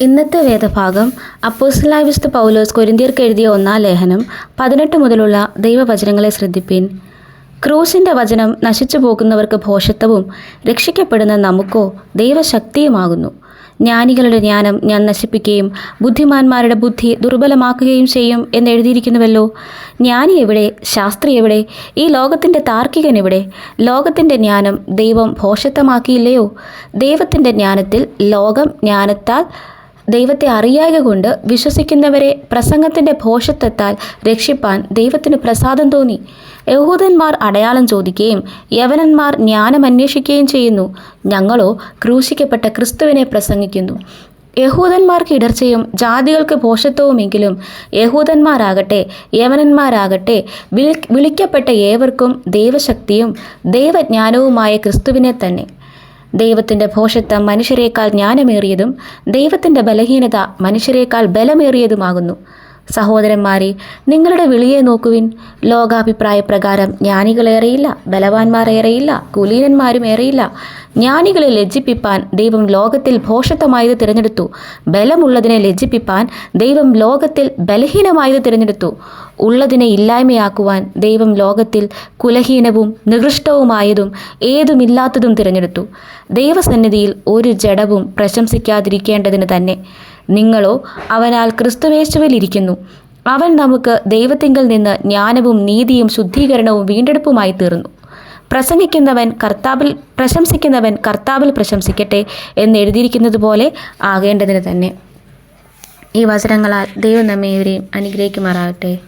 ഇന്നത്തെ വേദഭാഗം അപ്പോസ്റ്റലായ പൗലോസ് കൊരിന്തിയർക്ക് എഴുതിയ ഒന്നാം ലേഖനം പതിനെട്ട് മുതലുള്ള ദൈവവചനങ്ങളെ ശ്രദ്ധിപ്പീൻ. ക്രൂശിന്റെ വചനം നശിച്ചു പോകുന്നവർക്ക് ഭോഷത്വവും രക്ഷിക്കപ്പെടുന്ന നമുക്കോ ദൈവശക്തിയുമാകുന്നു. ജ്ഞാനികളുടെ ജ്ഞാനം ഞാൻ നശിപ്പിക്കുകയും ബുദ്ധിമാന്മാരുടെ ബുദ്ധി ദുർബലമാക്കുകയും ചെയ്യും എന്ന് എഴുതിയിരിക്കുന്നുവല്ലോ. ജ്ഞാനി എവിടെ? ശാസ്ത്രി എവിടെ? ഈ ലോകത്തിന്റെ താർക്കികൻ എവിടെ? ലോകത്തിന്റെ ജ്ഞാനം ദൈവം ഭോഷത്വമാക്കിയില്ലയോ ദൈവത്തിന്റെ ജ്ഞാനത്തിൽ ലോകം ജ്ഞാനത്താൽ ദൈവത്തെ അറിയായത് കൊണ്ട് വിശ്വസിക്കുന്നവരെ പ്രസംഗത്തിന്റെ ഭോഷത്വത്താൽ രക്ഷിപ്പാൻ ദൈവത്തിന് പ്രസാദം തോന്നി. യഹൂദന്മാർ അടയാളം ചോദിക്കുകയും യവനന്മാർ ജ്ഞാനം അന്വേഷിക്കുകയും ചെയ്യുന്നു. ഞങ്ങളോ ക്രൂശിക്കപ്പെട്ട ക്രിസ്തുവിനെ പ്രസംഗിക്കുന്നു. യഹൂദന്മാർക്ക് ഇടർച്ചയും ജാതികൾക്ക് ഭോഷത്വവുമെങ്കിലും യഹൂദന്മാരാകട്ടെ യവനന്മാരാകട്ടെ വിളി വിളിക്കപ്പെട്ട ഏവർക്കും ദൈവശക്തിയും ദൈവജ്ഞാനവുമായ ക്രിസ്തുവിനെ തന്നെ. ദൈവത്തിന്റെ ഭോഷത്വം മനുഷ്യരേക്കാൾ ജ്ഞാനമേറിയതും ദൈവത്തിന്റെ ബലഹീനത മനുഷ്യരേക്കാൾ ബലമേറിയതുമാകുന്നു. സഹോദരന്മാരെ നിങ്ങളുടെ വിളിയെ നോക്കുവിൻ. ലോകാഭിപ്രായ പ്രകാരം ജ്ഞാനികളേറെയില്ല ബലവാന്മാരേറെയില്ല കുലീനന്മാരും ഏറെയില്ല. ജ്ഞാനികളെ ലജ്ജിപ്പിപ്പാൻ ദൈവം ലോകത്തിൽ ഭോഷത്വമായത് തിരഞ്ഞെടുത്തു. ബലമുള്ളതിനെ ലജ്ജിപ്പിപ്പാൻ ദൈവം ലോകത്തിൽ ബലഹീനമായത് തിരഞ്ഞെടുത്തു. ഉള്ളതിനെ ഇല്ലായ്മയാക്കുവാൻ ദൈവം ലോകത്തിൽ കുലഹീനവും നികൃഷ്ടവുമായതും ഏതുമില്ലാത്തതും തിരഞ്ഞെടുത്തു. ദൈവസന്നിധിയിൽ ഒരു ജഡവും പ്രശംസിക്കാതിരിക്കേണ്ടതിന് തന്നെ നിങ്ങളോ അവനാൽ ക്രിസ്തുവേശുവിൽ ഇരിക്കുന്നു അവൻ നമുക്ക് ദൈവത്തിങ്കിൽ നിന്ന് ജ്ഞാനവും നീതിയും ശുദ്ധീകരണവും വീണ്ടെടുപ്പുമായി തീർന്നു. പ്രസംഗിക്കുന്നവൻ കർത്താവിൽ പ്രശംസിക്കുന്നവൻ കർത്താവിൽ പ്രശംസിക്കട്ടെ എന്നെഴുതിയിരിക്കുന്നത് പോലെ ആകേണ്ടതിന് തന്നെ. ഈ വചനങ്ങളാൽ ദൈവം നമ്മെ ഇവരെയും അനുഗ്രഹിക്കുമാറാകട്ടെ.